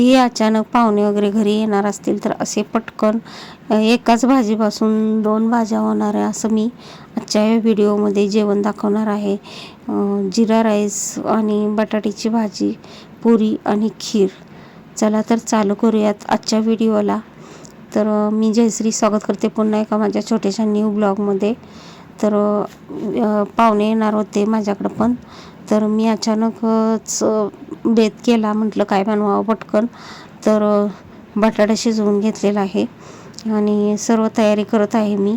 हे अचानक पाहुणे वगैरे घरी येणार असतील तर असे पटकन एकाच भाजीपासून दोन भाज्या होणार आहे असं मी आजच्या या व्हिडिओमध्ये जेवण दाखवणार आहे. जिरा राईस आणि बटाट्याची भाजी पुरी आणि खीर. चला तर चालू करूयात आजच्या व्हिडिओला. तर मी जयश्री स्वागत करते पुन्हा एका माझ्या छोट्याशा न्यू ब्लॉगमध्ये. तर पाहुणे येणार होते माझ्याकडं पण. तर मी अचानकच बेत केला म्हटलं काय बनवावं पटकन. तर बटाटा शिजवून घेतलेला आहे. आणि सर्व तयारी करत आहे मी.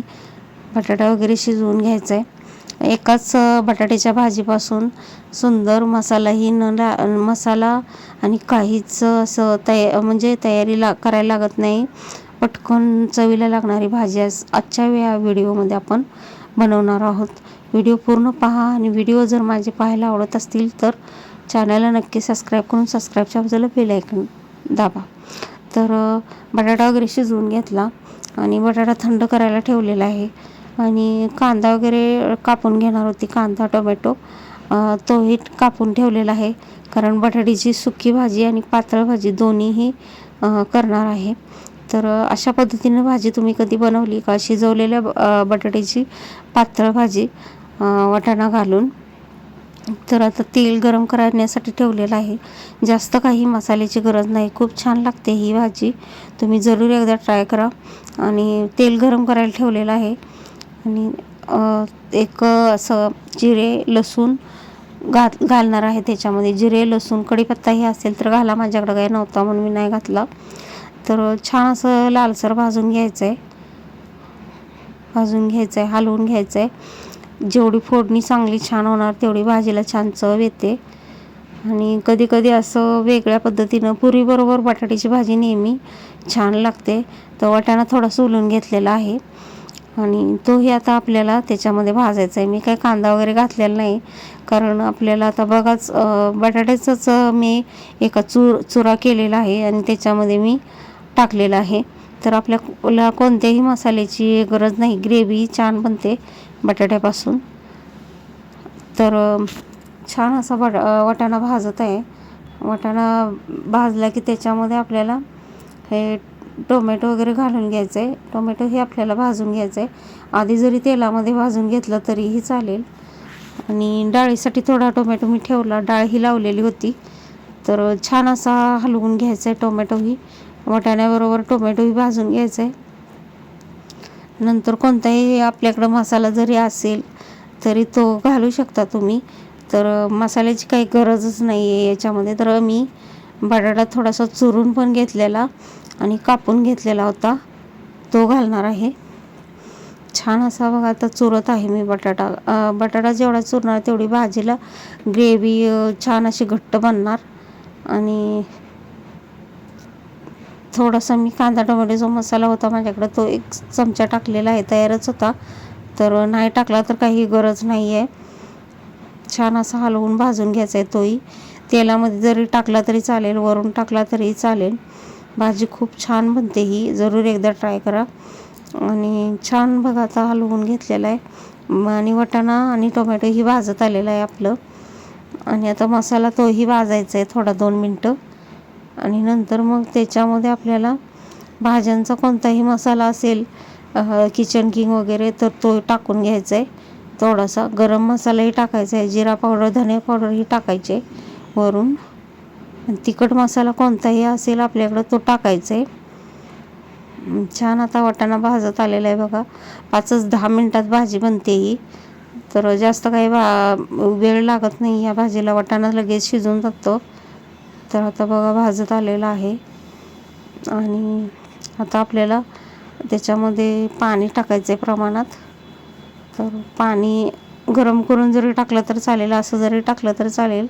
बटाटा वगैरे शिजवून घ्यायचा आहे एकाच बटाट्याच्या भाजीपासून सुंदर मसालाही न ला मसाला आणि काहीच असं तया म्हणजे तयारी ला करायला लागत नाही. पटकन चवीला लागणारी भाजी आज आजच्या या व्हिडिओमध्ये आपण बनवणार आहोत. व्हिडिओ पूर्ण पहा आणि व्हिडिओ जर माझे पाहायला आवडत असतील तर चॅनलला नक्की सबस्क्राईब करून सबस्क्राईबच्या बाजूला बेल ऐकून दाबा. तर बटाटा वगैरे शिजवून घेतला आणि बटाटा थंड करायला ठेवलेला आहे. आणि कांदा वगैरे कापून घेणार होती कांदा टोमॅटो. तोही कापून ठेवलेला आहे. कारण बटाट्याची सुकी भाजी आणि पातळ भाजी दोन्हीही करणार आहे. तर अशा पद्धतीनं भाजी तुम्ही कधी बनवली का? शिजवलेल्या ब- बटाट्याची पातळ भाजी वाटाणा घालून. तर आता तेल गरम करण्यासाठी ठेवलेलं आहे. जास्त काही मसाल्याची गरज नाही. खूप छान लागते ही भाजी. तुम्ही जरूर एकदा ट्राय करा. आणि तेल गरम करायला ठेवलेलं आहे. आणि एक असं जिरे लसूण घात घालणार आहे त्याच्यामध्ये. जिरे लसूण कढीपत्ताही असेल तर घाला. माझ्याकडं काही नव्हता म्हणून मी नाही घातला. तर छान असं लालसर भाजून घ्यायचं आहे भाजून घ्यायचं आहे हलवून घ्यायचं आहे जेवढी फोडणी चांगली छान होणार तेवढी भाजीला छान चव येते. आणि कधी कधी असं वेगळ्या पद्धतीनं पुरीबरोबर बटाट्याची भाजी नेहमी छान लागते. तर वाटाणा थोडा सोलून घेतलेला आहे. आणि तोही आता आपल्याला त्याच्यामध्ये भाजायचा आहे. मी काही कांदा वगैरे घातलेला नाही. कारण आपल्याला आता बघाच बटाट्याचंच मी एका चूर चुरा केलेला आहे आणि त्याच्यामध्ये मी टाकलेला आहे. तर आपल्याला कोणत्याही मसाल्याची गरज नाही. ग्रेव्ही छान बनते. बटाट्यापासून. तर छान असा बट वाटाणा भाजत आहे. वाटाणा भाजला की त्याच्यामध्ये आपल्याला हे टोमॅटो वगैरे घालून घ्यायचं. आहे टोमॅटो हे आपल्याला भाजून घ्यायचं. आहे आधी जरी तेलामध्ये भाजून घेतलं तरीही चालेल. आणि डाळीसाठी थोडा टोमॅटो मी ठेवला. डाळ ही लावलेली होती. तर छान असा हलवून घ्यायचा आहे टोमॅटोही वाटाण्याबरोबर टोमॅटोही भाजून घ्यायचा. आहे नंतर कोणताही आपल्याकडं मसाला जरी असेल तरी तो घालू शकता तुम्ही. तर मसाल्याची काही गरजच नाही आहे याच्यामध्ये. तर मी बटाटा थोडासा चुरून पण घेतलेला आणि कापून घेतलेला होता. तो घालणार आहे. छान असा बघा आता चुरत आहे मी बटाटा. बटाटा जेवढा चुरणार तेवढी भाजीला ग्रेव्ही छान अशी घट्ट बनणार. आणि थोडासा मी कांदा टोमॅटो जो मसाला होता माझ्याकडे तो एक चमचा टाकलेला आहे तयारच होता. तर नाही टाकला तर काही गरज नाही आहे छान असा हलवून भाजून घ्यायचा आहे तोही. तेलामध्ये जरी टाकला तरी चालेल वरून टाकला तरी चालेल. भाजी खूप छान बनते ही जरूर एकदा ट्राय करा. आणि छान बघा आता हलवून घेतलेला आहे. आणि वटाणा आणि टोमॅटो ही भाजत आलेलं आहे आपलं. आणि आता मसाला तोही भाजायचा आहे थोडा दोन मिनटं. आणि नंतर मग त्याच्यामध्ये आपल्याला भाज्यांचा कोणताही मसाला असेल किचन किंग वगैरे तर तो टाकून घ्यायचा आहे थोडासा गरम मसालाही टाकायचा आहे जिरा पावडर धने पावडरही टाकायचे वरून. तिखट मसाला कोणताही असेल आपल्याकडं तो टाकायचा आहे छान आता वाटाणा भाजत आलेला आहे बघा. पाचच दहा मिनटात भाजी बनते ही. तर जास्त काही भा वेळ लागत नाही या भाजीला. वाटाणा लगेच शिजून जातो. तर आता बघा भाजत आलेला आहे. आणि आता आपल्याला त्याच्यामध्ये पाणी टाकायचं आहे प्रमाणात. तर पाणी गरम करून जरी टाकलं तर चालेल असं जरी टाकलं तर चालेल.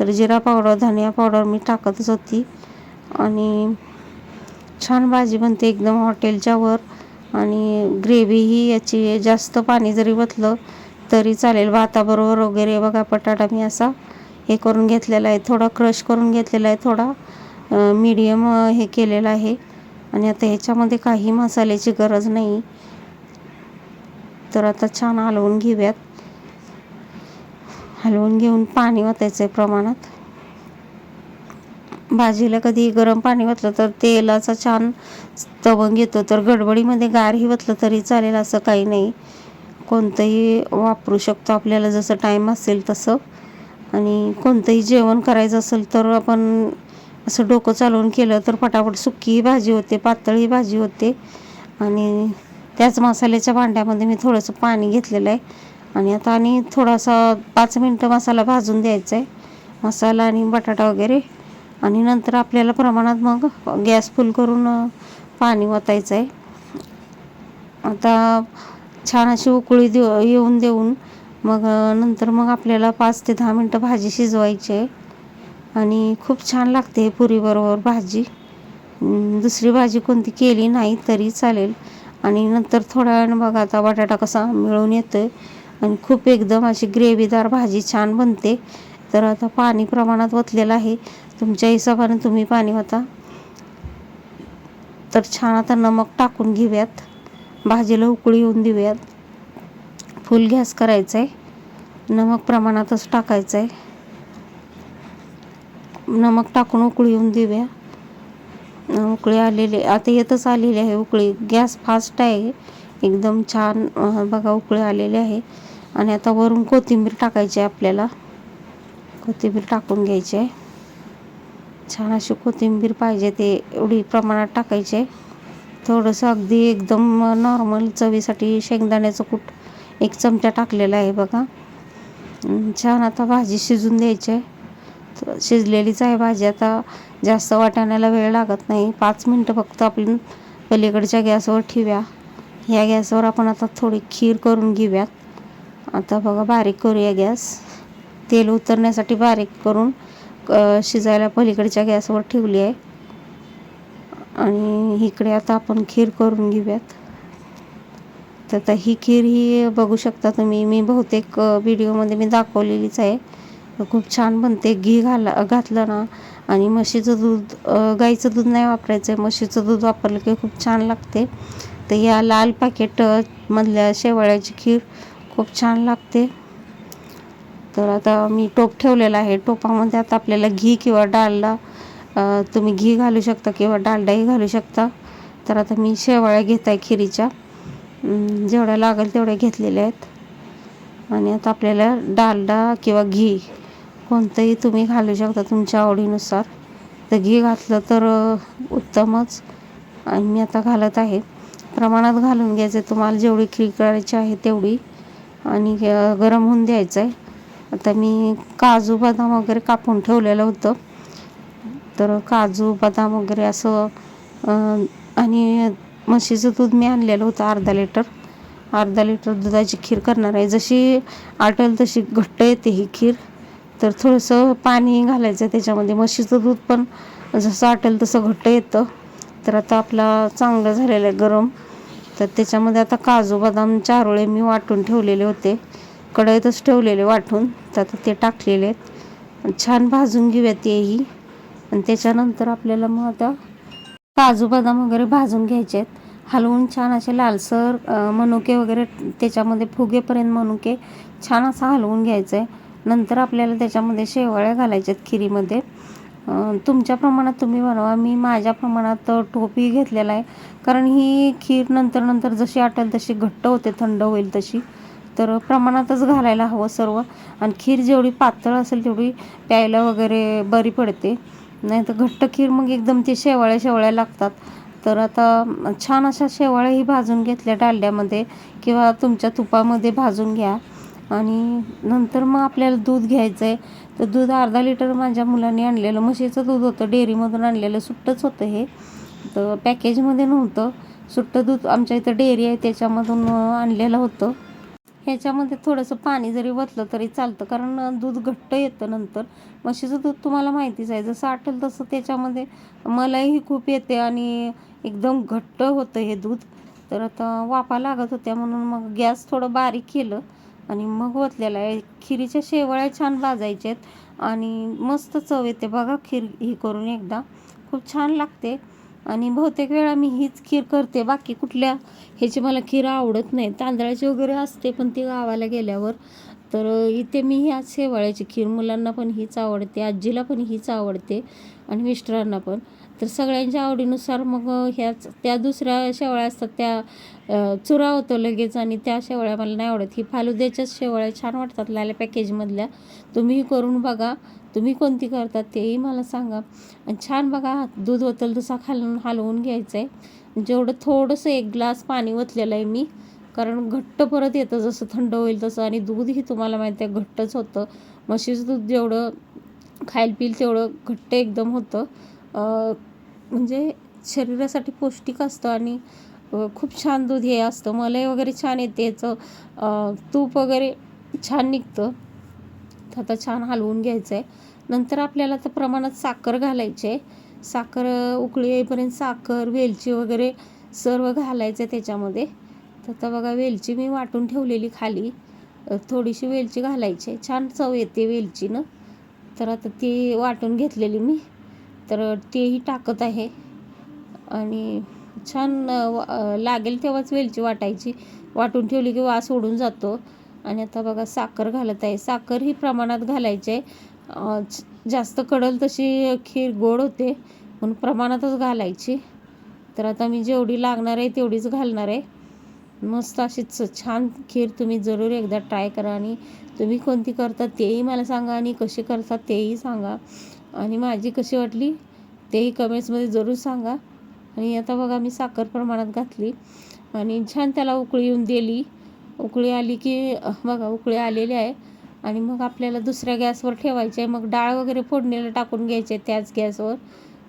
तर जिरा पावडर धनिया पावडर मी टाकतच होती. आणि छान भाजी बनते एकदम हॉटेलच्या वर. आणि ग्रेव्हीही याची जास्त पाणी जरी वतलं तरी चालेल. भाताबरोबर वगैरे बघा बटाटा मी असा हे करून घेतलेला आहे. थोडा क्रश करून घेतलेला आहे. थोडा मीडियम हे केलेलं आहे. आणि आता ह्याच्यामध्ये काही मसाल्याची गरज नाही. तर आता छान हलवून घेऊयात. हलवून घेऊन पाणी ओतायचं आहे प्रमाणात. भाजीला कधी गरम पाणी ओतलं तर तेलाचा छान तवंग येतो. तर गडबडीमध्ये गारही ओतलं तरी चालेल असं काही नाही. कोणतंही वापरू शकतो आपल्याला. जसं टाईम असेल तसं. आणि कोणतंही जेवण करायचं असेल तर आपण असं डोकं चालवून केलं तर पटापट सुक्कीही भाजी होते पातळही भाजी होते. आणि त्याच मसाल्याच्या भांड्यामध्ये मी थोडंसं पाणी घेतलेलं आहे. आणि आता आणि थोडासा पाच मिनटं मसाला भाजून द्यायचा आहे. मसाला आणि बटाटा वगैरे. आणि नंतर आपल्याला प्रमाणात मग गॅस फुल करून पाणी ओतायचं आहे. आता छान अशी उकळी देऊ येऊन देऊन मग नंतर मग आपल्याला पाच ते दहा मिनटं भाजी शिजवायची आहे. आणि खूप छान लागते पुरीबरोबर भाजी. दुसरी भाजी कोणती केली नाही तरी चालेल. आणि नंतर थोड्या वेळानं बघा आता बटाटा कसा मिळून येतोय. आणि खूप एकदम अशी ग्रेव्हीदार भाजी छान बनते. तर आता पाणी प्रमाणात ओतलेलं आहे. तुमच्या हिशोबाने तुम्ही पाणी होता तर छान आता नमक टाकून घेऊयात. भाजीला उकळी येऊन देऊयात. फुल गॅस करायचा आहे नमक प्रमाणातच टाकायचं आहे नमक टाकून उकळी येऊन देऊया. उकळी आलेली आता येतच आलेली आहे उकळी. गॅस फास्ट आहे. एकदम छान बघा उकळी आलेली आहे. आणि आता वरून कोथिंबीर टाकायची आहे आपल्याला. कोथिंबीर टाकून घ्यायची आहे. छान अशी कोथिंबीर पाहिजे ते एवढी प्रमाणात टाकायची आहे. थोडंसं अगदी एकदम नॉर्मल चवीसाठी शेंगदाण्याचं कूट एक चमचा टाकलेला आहे बघा. छान आता भाजी शिजून द्यायची आहे. शिजलेलीच आहे भाजी. आता जास्त वाटाण्याला वेळ लागत नाही. पाच मिनटं फक्त आपण पलीकडच्या गॅसवर ठेव्या. ह्या गॅसवर आपण आता थोडी खीर करून घेऊयात. आता बघा बारीक करूया गॅस. तेल उतरण्यासाठी बारीक करून शिजायला पलीकडच्या गॅसवर ठेवली आहे. आणि इकडे आता आपण खीर करून घेऊयात. तर आता ही खीर ही बघू शकता तुम्ही. मी बहुतेक व्हिडिओमध्ये मी दाखवलेलीच आहे. खूप छान बनते. घी घाला घातलं ना आणि म्हशीचं दूध गाईचं दूध नाही वापरायचं आहे म्हशीचं दूध वापरलं की खूप छान लागते. तर या लाल पॅकेटमधल्या शेवाळ्याची खीर खूप छान लागते. तर आता मी टोप ठेवलेला आहे. टोपामध्ये आता आपल्याला घी किंवा डालडा तुम्ही घी घालू शकता किंवा डालडाही घालू शकता. तर आता मी शेवाळ्या घेत आहे खिरीच्या. जेवढ्या लागेल तेवढ्या घेतलेल्या आहेत. आणि आता आपल्याला डालडा किंवा घी कोणतंही तुम्ही घालू शकता तुमच्या आवडीनुसार. तर घी घातलं तर उत्तमच. आणि मी आता घालत आहे. प्रमाणात घालून घ्यायचं तुम्हाला जेवढी खीर करायची आहे तेवढी. आणि गरम होऊन द्यायचं आहे आता मी काजू बदाम वगैरे कापून ठेवलेलं होतं. तर काजू बदाम वगैरे असं आणि म्हशीचं दूध मी आणलेलं होतं अर्धा लिटर. अर्धा लिटर दुधाची खीर करणार आहे. जशी आटल तशी घट्ट येते ही खीर. तर थोडंसं पाणी घालायचं त्याच्यामध्ये. म्हशीचं दूध पण जसं आटेल तसं घट्ट येतं. तर आता आपला चांगलं झालेलं आहे गरम. तर त्याच्यामध्ये आता काजू बदाम चारोळे मी वाटून ठेवलेले होते. कढईतच ठेवलेले वाटून. तर आता ते टाकलेले आहेत. छान भाजून घेऊयात तेही आणि त्याच्यानंतर आपल्याला मग आता काजू बदाम वगैरे भाजून घ्यायचे आहेत. हलवून छान असे लालसर मनुके वगैरे त्याच्यामध्ये फुगेपर्यंत मनुके छान असा हलवून घ्यायचं आहे नंतर आपल्याला त्याच्यामध्ये शेवाळ्या घालायच्यात खिरीमध्ये. तुमच्या प्रमाणात तुम्ही बनवा. मी माझ्या प्रमाणात टोपी घेतलेला आहे. कारण ही खीर नंतर नंतर जशी आटेल तशी घट्ट होते थंड होईल तशी. तर प्रमाणातच घालायला हवं सर्व. आणि खीर जेवढी पातळ असेल तेवढी प्यायला वगैरे बरी पडते. नाही तर घट्ट खीर मग एकदम ते शेवाळ्या शेवाळ्या लागतात. तर आता छान अशा शेवाळ्याही भाजून घेतल्या डालड्यामध्ये किंवा तुमच्या तुपामध्ये भाजून घ्या. आणि नंतर मग आपल्याला दूध घ्यायचं आहे तर दूध अर्धा लिटर माझ्या मुलांनी आणलेलं म्हशीचं दूध होतं डेअरीमधून आणलेलं सुट्टंच होतं हे. तर पॅकेजमध्ये नव्हतं. सुट्टं दूध आमच्या इथं डेअरी आहे त्याच्यामधून आणलेलं होतं. ह्याच्यामध्ये थोडंसं पाणी जरी वतलं तरी चालतं कारण दूध घट्ट येतं नंतर. म्हशीचं दूध तुम्हाला माहितीच आहे जसं आटेल तसं त्याच्यामध्ये मलाही खूप येते आणि एकदम घट्ट होतं हे दूध. तर आता वाफा लागत होत्या म्हणून मग गॅस थोडं बारीक केलं आणि मग ओतलेला आहे. खिरीच्या शेवळ्या छान भाजायच्या आहेत आणि मस्त चव येते बघा खीर ही करून एकदा. खूप छान लागते आणि बहुतेक वेळा मी हीच खीर करते. बाकी कुठल्या ह्याची मला खीर आवडत नाही. तांदळाची वगैरे असते पण ती गावाला गेल्यावर. तर इथे मी ह्या शेवाळ्याची खीर मुलांना पण हीच आवडते आजीला पण हीच आवडते आणि मिस्टरांना पण. तर सगळ्यांच्या आवडीनुसार मग ह्याच त्या दुसऱ्या शेवळ्या असतात त्या चुरा होतो लगेच आणि त्या शेवळ्या मला नाही आवडत. ही फालुद्याच्याच शेवळ्या छान वाटतात लाल्या पॅकेजमधल्या. तुम्ही करून बघा तुम्ही कोणती करतात तेही मला सांगा. आणि छान बघा दूध ओतल तसा खालून हलवून घ्यायचं आहे जेवढं थोडंसं एक ग्लास पाणी ओतलेलं आहे मी कारण घट्ट परत येतं जसं थंड होईल तसं. आणि दूधही तुम्हाला माहिती आहे घट्टच होतं. म्हशीचं दूध जेवढं खायला पिईल तेवढं घट्ट एकदम होतं. म्हणजे शरीरासाठी पौष्टिक असतं आणि खूप छान दूध हे असतं. मलाई वगैरे छान येते. याचं तूप वगैरे छान निघतं. तर आता छान हलवून घ्यायचं आहे नंतर आपल्याला तर प्रमाणात साखर घालायची आहे साखर उकळी येईपर्यंत साखर वेलची वगैरे सर्व घालायचं आहे त्याच्यामध्ये. तर आता बघा वेलची मी वाटून ठेवलेली खाली. थोडीशी वेलची घालायची आहे. छान चव येते वेलचीनं. तर आता ती वाटून घेतलेली मी. तर तेही टाकत आहे. आणि छान वा- लागेल तेव्हाच वेलची वाटायची. वाटून ठेवली की वास ओढून जातो. आणि आता बघा साखर घालत आहे. साखर ही प्रमाणात घालायची आहे. जास्त कडल तशी खीर गोड होते म्हणून प्रमाणातच घालायची. तर आता मी जेवढी लागणार आहे तेवढीच घालणार आहे. मस्त अशीच छान खीर तुम्ही जरूर एकदा ट्राय करा. आणि तुम्ही कोणती करता तेही मला सांगा आणि कशी करता तेही सांगा. आणि माझी कशी वाटली तेही कमेंट्समध्ये जरूर सांगा. आणि आता बघा मी साखर प्रमाणात घातली. आणि छान त्याला उकळी येऊन दिली. उकळी आली की बघा उकळी आलेली आहे. आणि मग आपल्याला दुसऱ्या गॅसवर ठेवायचे आहे. मग डाळ वगैरे फोडणीला टाकून घ्यायचे त्याच गॅसवर.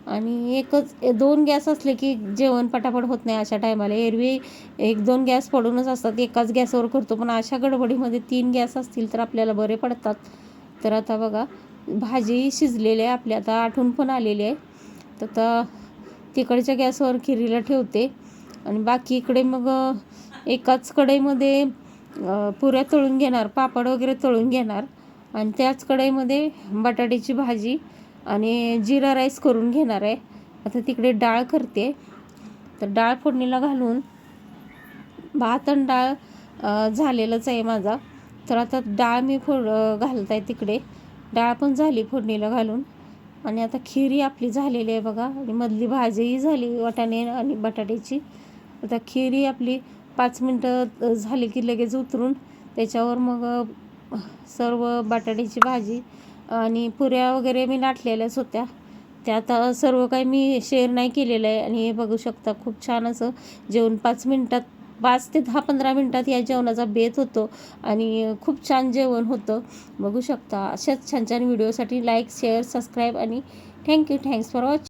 आणि एकच दोन गॅस असले की जेवण पटापट होत नाही अशा टायमाला एरवी एक दोन गॅस पडूनच असतात. एकाच गॅसवर करतो. पण अशा गडबडीमध्ये तीन गॅस असतील तर आपल्याला बरे पडतात. तर आता बघा भाजी शिजलेली आहे आपली आता आठवून पण आलेली आहे. तर आता तिकडच्या गॅसवर खिरीला ठेवते. आणि बाकी इकडे मग एकाच कढईमध्ये पुऱ्या तळून घेणार पापड वगैरे तळून घेणार. आणि त्याच कढईमध्ये बटाट्याची भाजी आणि जिरा राईस करून घेणार आहे. आता तिकडे डाळ करते. तर डाळ फोडणीला घालून भात आणि डाळ झालेलंच आहे माझा. तर आता डाळ मी फोड घालत आहे तिकडे. डाळ पण झाली फोडणीला घालून. आणि आता खीरही आपली झालेली आहे बघा. आणि मधली भाजीही झाली वाटाणे आणि बटाट्याची. आता खीरही आपली पाच मिनटं झाली की लगेच उतरून. त्याच्यावर मग सर्व बटाट्याची भाजी आणि पुऱ्या वगैरे मी लाटलेल्याच होत्या. त्या आता सर्व काही मी शेअर नाही केलेलं आहे. आणि हे बघू शकता खूप छान असं जेवण पाच मिनटात पाच ते दहा पंधरा मिनटात या जेवणाचा बेत होतो आणि खूप छान जेवण होतं. बघू शकता. अशाच छान छान व्हिडिओसाठी लाईक शेअर सबस्क्राईब आणि thank you thanks for watching